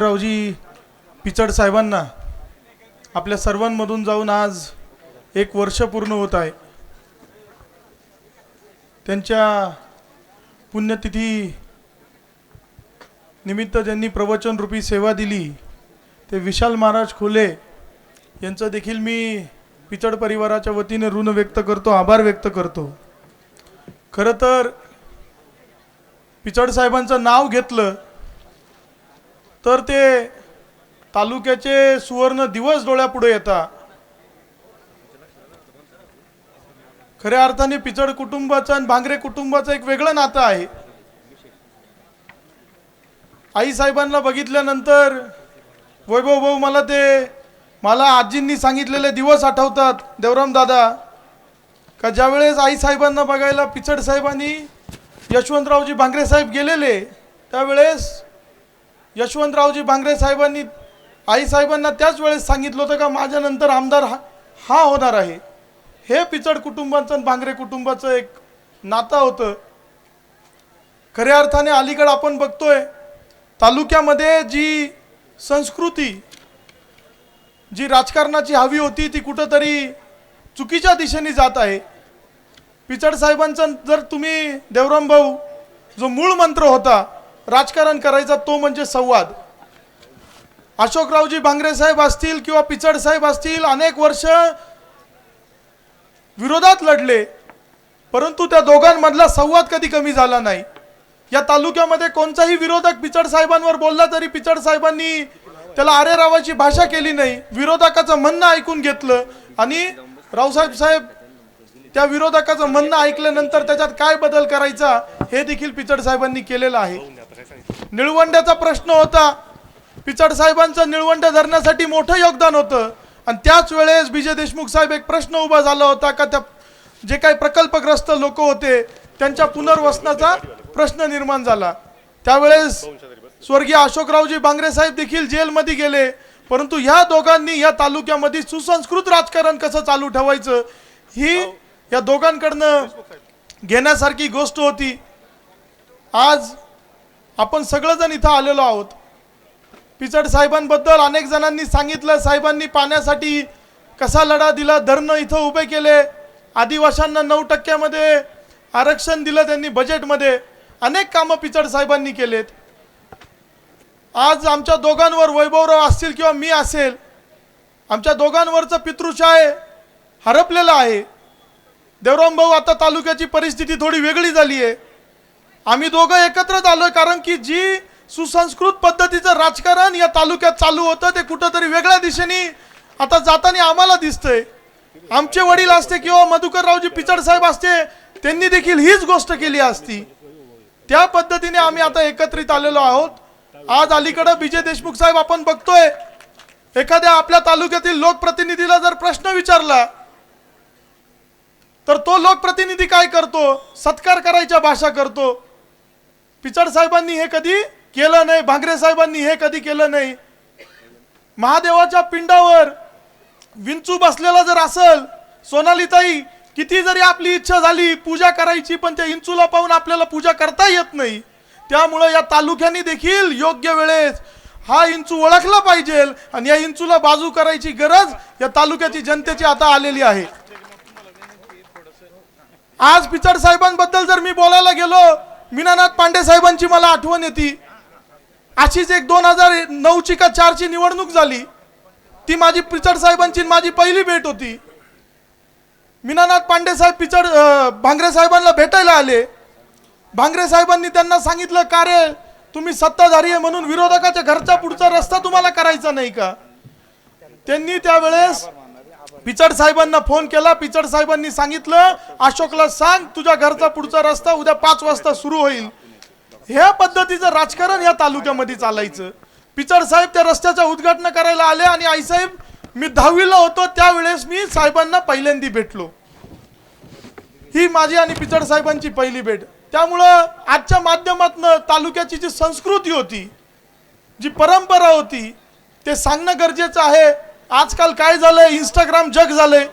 रावजी पिचड साहेबांना आपल्या सर्वांमधून जाऊन आज एक वर्ष पूर्ण होत आहे. त्यांच्या पुण्यतिथी निमित्त ज्यांनी प्रवचनरूपी सेवा दिली ते विशाल महाराज खोले यांचं देखील मी पिचड परिवाराच्या वतीने ऋण व्यक्त करतो आभार व्यक्त करतो. खरं तर पिचड साहेबांचं नाव घेतलं तर ते तालुक्याचे सुवर्ण दिवस डोळ्यापुढे येतात. खऱ्या अर्थाने पिचड कुटुंबाचं आणि भांगरे कुटुंबाचं एक वेगळं नातं आहे. आई साहेबांना बघितल्यानंतर वैभव भाऊ मला ते मला आजींनी सांगितलेले दिवस आठवतात देवराम दादा. का ज्यावेळेस आई साहेबांना बघायला पिचड साहेबांनी यशवंतरावजी भांगरे साहेब गेलेले त्यावेळेस यशवंतरावजी भांगरे साहेबांनी आई साहेबांना त्याच वेळेस सांगितलं होतं का माझ्यानंतर आमदार हा हा होणार आहे. हे पिचड कुटुंबांचं आणि भांगरे कुटुंबाचं एक नातं होतं. खऱ्या अर्थाने अलीकडं आपण बघतोय तालुक्यामध्ये जी संस्कृती जी राजकारणाची हवी होती ती कुठंतरी चुकीच्या दिशेने जात आहे. पिचड साहेबांचं जर तुम्ही देवराम भाऊ जो मूळ मंत्र होता राजकारण करायचा तो म्हणजे संवाद. अशोकरावजी भांगरे साहेब असतील किंवा पिचड साहेब असतील अनेक वर्ष विरोधात लढले परंतु त्या दोघांमधला संवाद कधी कमी झाला नाही. या तालुक्यामध्ये कोणताही विरोधक पिचड साहेबांवर बोलला तरी पिचड साहेबांनी त्याला आरे रावाची भाषा केली नाही विरोधकाचं म्हणणं ऐकून घेतलं आणि रावसाहेब साहेब त्या विरोधकाचं म्हणणं ऐकल्यानंतर त्याच्यात काय बदल करायचा हे देखील पिचड साहेबांनी केलेलं आहे. निळवंड्याचा प्रश्न होता. पिचड साहेबांचं निळवंड धरण्यासाठी मोठं योगदान होतं. आणि त्याच वेळेस विजय देशमुख साहेब एक प्रश्न उभा झाला होता का त्या जे काही प्रकल्पग्रस्त लोक होते त्यांच्या पुनर्वसनाचा प्रश्न निर्माण झाला. त्यावेळेस स्वर्गीय अशोकरावजी बांगरे साहेब देखील जेलमध्ये गेले. परंतु ह्या दोघांनी या तालुक्यामध्ये सुसंस्कृत राजकारण कसं चालू ठेवायचं ही या दोघांकडनं घेण्यासारखी गोष्ट होती. आज आपण सगळेजण इथं आलेलो आहोत. पिचड साहेबांबद्दल अनेक जणांनी सांगितलं साहेबांनी पाण्यासाठी कसा लढा दिला धरणं इथं उभे केले आदिवाशांना नऊ टक्क्यामध्ये आरक्षण दिलं त्यांनी बजेटमध्ये अनेक कामं पिचड साहेबांनी केलेत. आज आमच्या दोघांवर वैभवराव असतील किंवा मी असेल आमच्या दोघांवरचं पितृशाय हरपलेलं आहे. देवराम भाऊ आता तालुक्याची परिस्थिती थोडी वेगळी झाली आहे आम्ही दोघं एकत्रच आलो कारण की जी सुसंस्कृत पद्धतीचं राजकारण या तालुक्यात चालू होतं ते कुठंतरी वेगळ्या दिशेने आता जाताना आम्हाला दिसतंय. आमचे वडील असते किंवा मधुकररावजी पिचड साहेब असते त्यांनी देखील हीच गोष्ट केली असती. त्या पद्धतीने आम्ही आता एकत्रित आलेलो आहोत. आज अलीकडं विजय देशमुख साहेब आपण बघतोय एखाद्या आपल्या तालुक्यातील लोकप्रतिनिधीला जर प्रश्न विचारला तर तो लोकप्रतिनिधी काय करतो? सत्कार करायच्या भाषा करतो. पिचड साहेबांनी हे कधी केलं नाही भांगरे साहेबांनी हे कधी केलं नाही. महादेवाच्या पिंडावर विंचू बसलेला जर असल सोनालीताई किती जरी आपली इच्छा झाली पूजा करायची पण त्या इंचूला पाहून आपल्याला पूजा करता येत नाही. त्यामुळं या तालुक्यांनी देखील योग्य वेळेस हा इंचू ओळखला पाहिजे आणि या इंचूला बाजू करायची गरज या तालुक्याची जनतेची आता आलेली आहे. आज पिचड साहेबांबद्दल जर मी बोलायला गेलो मीनानाथ पांडे साहेबांची मला आठवण येते. अशीच एक दोन हजार नऊची का चारची निवडणूक झाली. ती माझी पिचड साहेबांची माझी पहिली भेट होती. मीनानाथ पांडे साहेब पिचड भांगरे साहेबांना भेटायला आले. भांगरे साहेबांनी त्यांना सांगितलं का रे तुम्ही सत्ताधारी आहे म्हणून विरोधकाच्या घरचा पुढचा रस्ता तुम्हाला करायचा नाही का? त्यांनी त्यावेळेस पिचड साहेबांना फोन केला पिचड साहेबांनी सांगितलं अशोकला सांग तुझ्या घरचा पुढचा रस्ता उद्या पाच वाजता सुरू होईल. ह्या पद्धतीचं राजकारण या तालुक्यामध्ये चालायचं. पिचड साहेब त्या रस्त्याचं उद्घाटन करायला आले आणि आईसाहेब मी दहावीला होतो त्यावेळेस मी साहेबांना पहिल्यांदी भेटलो. ही माझी आणि पिचड साहेबांची पहिली भेट. त्यामुळं आजच्या माध्यमातून तालुक्याची जी संस्कृती होती जी परंपरा होती ते सांगणं गरजेचं आहे. आजकाल काय झालंय? इंस्टाग्राम जग झालंय.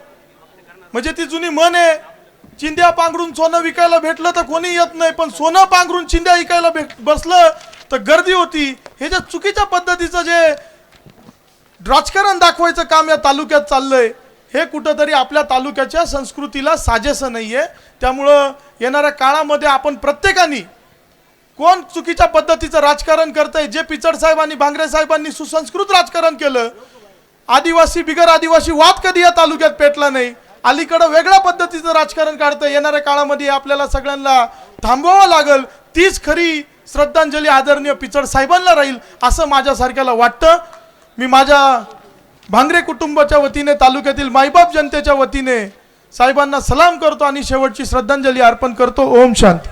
म्हणजे ती जुनी मन आहे चिंध्या पांघरून सोनं विकायला भेटलं तर कोणी येत नाही पण सोनं पांघरून चिंध्या विकायला भेट बसलं तर गर्दी होती. हे जे चुकीच्या पद्धतीचं जे राजकारण दाखवायचं काम या तालुक्यात चाललंय हे कुठंतरी आपल्या तालुक्याच्या संस्कृतीला साजेसं नाही आहे त्यामुळं येणाऱ्या काळामध्ये आपण प्रत्येकाने कोण चुकीच्या पद्धतीचं राजकारण करतंय जे पिचड साहेबांनी भांगरे साहेबांनी सुसंस्कृत राजकारण केलं आदिवासी बिगर आदिवासी वाद कधी या तालुक्यात पेटला नाही? अलीकडं वेगळ्या पद्धतीचं राजकारण काढतं येणाऱ्या काळामध्ये आपल्याला सगळ्यांना थांबवावं लागल. तीच खरी श्रद्धांजली आदरणीय पिचड साहेबांना राहील असं माझ्यासारख्याला वाटतं. मी माझ्या भांगरे कुटुंबाच्या वतीने तालुक्यातील मायबाप जनतेच्या वतीने साहेबांना सलाम करतो आणि शेवटची श्रद्धांजली अर्पण करतो. ओम शांत.